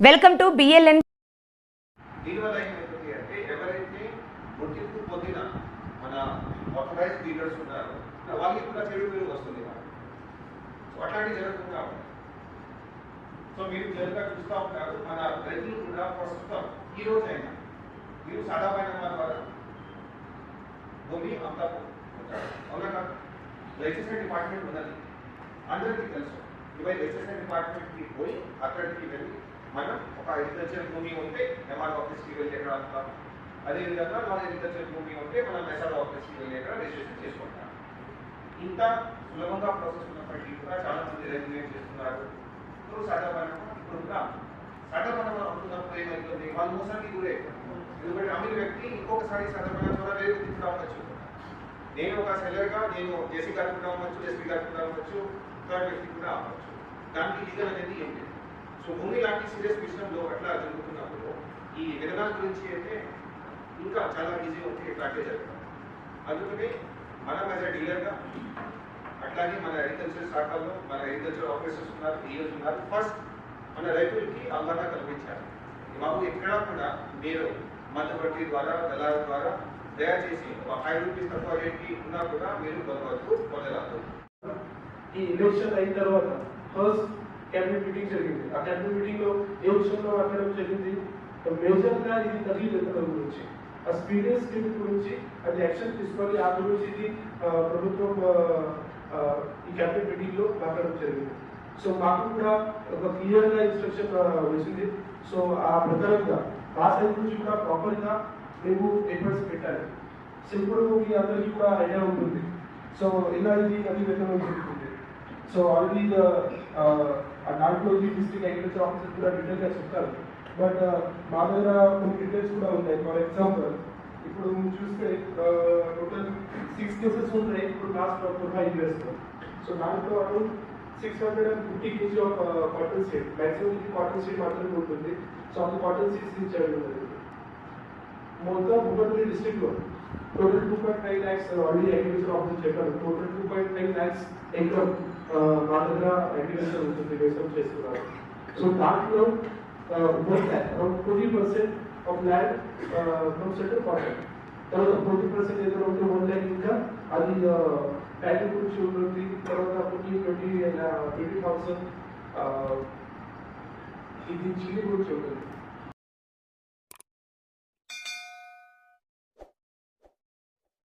Welcome to BLN దీనివల్ల ఏమవుతుంది అంటే ఎవరైతే గుర్తింపు పొందిన మన ఆథరైజ్ డీలర్స్ ఉన్నారో వాళ్ళకి కూడా చెడు పేరు వస్తుంది వాళ్ళకి. సో అట్లాంటివి జరగకుండా ఉంటాయి. సో మీరు క్లియర్గా చూస్తూ ఉంటారు మన రైతులు కూడా ప్రస్తుతం ఈ రోజైనా మీరు సాదాపైన ద్వారా భూమి అంతా ఉంటారు అవునా కాదు లెజిస్లేటివ్ డిపార్ట్మెంట్ ఉన్నది అందరికీ తెలుసు ఇవన్నీ లెజిస్లేటివ్ డిపార్ట్మెంట్కి పోయి అక్కడికి వెళ్ళి మనం ఒక అగ్రికల్చర్ భూమి ఉంటే ఎంఆర్ ఆఫీస్కి వెళ్ళి ఎక్కడ అంటాం అదేవిధంగా మన అగ్రికల్చర్ భూమి ఉంటే మనం మెసాడ్ ఆఫీస్కి వెళ్ళి ఎక్కడ రిజిస్ట్రేషన్ చేసుకుంటాం. ఇంత సులభంగా ప్రాసెస్ ఉన్నప్పటికీ కూడా చాలా మంది రైతులు చేస్తున్నారు. ఇప్పుడు సాధారణ ఇప్పుడు కూడా సాధారణ అనుకున్నప్పుడు ఏమవుతుంది వాళ్ళు మోసానికి గురే ఎందుకంటే అమ్మిన వ్యక్తి ఇంకొకసారి సాధారణ ద్వారా వేరే తీసుకురా ఉండొచ్చు. నేను ఒక సెల్లర్గా నేను జేసీ గారికి ఉండొచ్చు ఎస్పీ గారికి ఉండొచ్చు థర్డ్ వ్యక్తి కూడా అవ్వచ్చు దానికి లీగల్ అనేది ఏం లేదు. సో భూమి లాంటి సీరియస్ విషయంలో అట్లా జరుగుతున్నప్పుడు ఈ విధానాల గురించి అయితే ఇంకా చాలా ఈజీ ఉంది ఇట్లాంటివి జరగడం అందుకని మనం యాజ్ అ డీలర్గా అట్లాగే మన అగ్రికల్చర్ శాఖల్లో మన అగ్రికల్చర్ ఆఫీసర్స్ ఉన్నారు e ఈఎస్ ఉన్నారు ఫస్ట్ మన రైతులకి అవగాహన కల్పించాలి. మాకు ఎక్కడా కూడా మీరు మధ్యవర్తి ద్వారా దళాల ద్వారా దయచేసి ఒక ఫైవ్ రూపీస్ తక్కువ రేట్కి ఉన్నా కూడా మీరు కొనవద్దు కొనరాదు ఈ ఎలక్షన్ అయిన తర్వాత ఫస్ట్ క్యాబినెట్ మీటింగ్ జరిగింది. ఆ క్యాబినెట్ మీటింగ్లో ఏ విషయంలో మాట్లాడడం జరిగింది? మేజర్గా ఇది నకిలీ గురించి. ఆ స్పీరియస్ లిమిట్ గురించి అది యాక్షన్ తీసుకోవాలి ఆ గురించి ఇది ప్రభుత్వం ఈ క్యాబినెట్ మీటింగ్లో మాట్లాడడం జరిగింది. సో మాకు కూడా ఒక క్లియర్గా ఇన్స్ట్రక్షన్ వచ్చింది. సో ఆ ప్రకారంగా మా సైడ్ నుంచి కూడా ప్రాపర్గా మేము పేపర్స్ పెట్టాలి. సింపుల్ మీ అందరికీ కూడా ఐడియా ఉంటుంది. సో ఇలా ఇది అది విత్తనం జరుగుతుంది సో ఆల్రెడీ దాంట్లో డిస్ట్రిక్ట్ అగ్రికల్చర్ ఆఫీసర్ కూడా డీటెయిల్గా చెప్తారు. బట్ uh, మా దగ్గర కొన్ని డీటెయిల్స్ కూడా ఉన్నాయి ఫర్ ఎగ్జాంపుల్ ఇప్పుడు చూస్తే టోటల్ సిక్స్ కేసెస్ ఉన్నాయి ఇప్పుడు last four five years so దాంట్లో around six hundred and fifty KG of cotton seed maximum cotton seed మాత్రమే ఉంటుంది. సో అంత కాటన్ సీడ్స్ ఇచ్చేయడం జరిగింది మొత్తం భూపతిపల్లి డిస్ట్రిక్ట్లో total two point five lakhs already agriculture office చెప్పారు total two point five lakhs ఎకరం మా దగ్గర అగ్రికల్చర్ ఉంటుంది వ్యవసాయం చేస్తున్నారు సో దాంట్లో one lakh around twenty percent of land from centre contract తర్వాత ట్వంటీ పర్సెంట్ ఏదైనా ఉంటే వన్ ల్యాక్ ఇంకా అది ప్యాకింగ్ గురించి ఉంటుంది తర్వాత ట్వంటీ ట్వంటీ ట్వంటీ థౌసండ్ ఇది చిల్లీ గురించి ఉంటుంది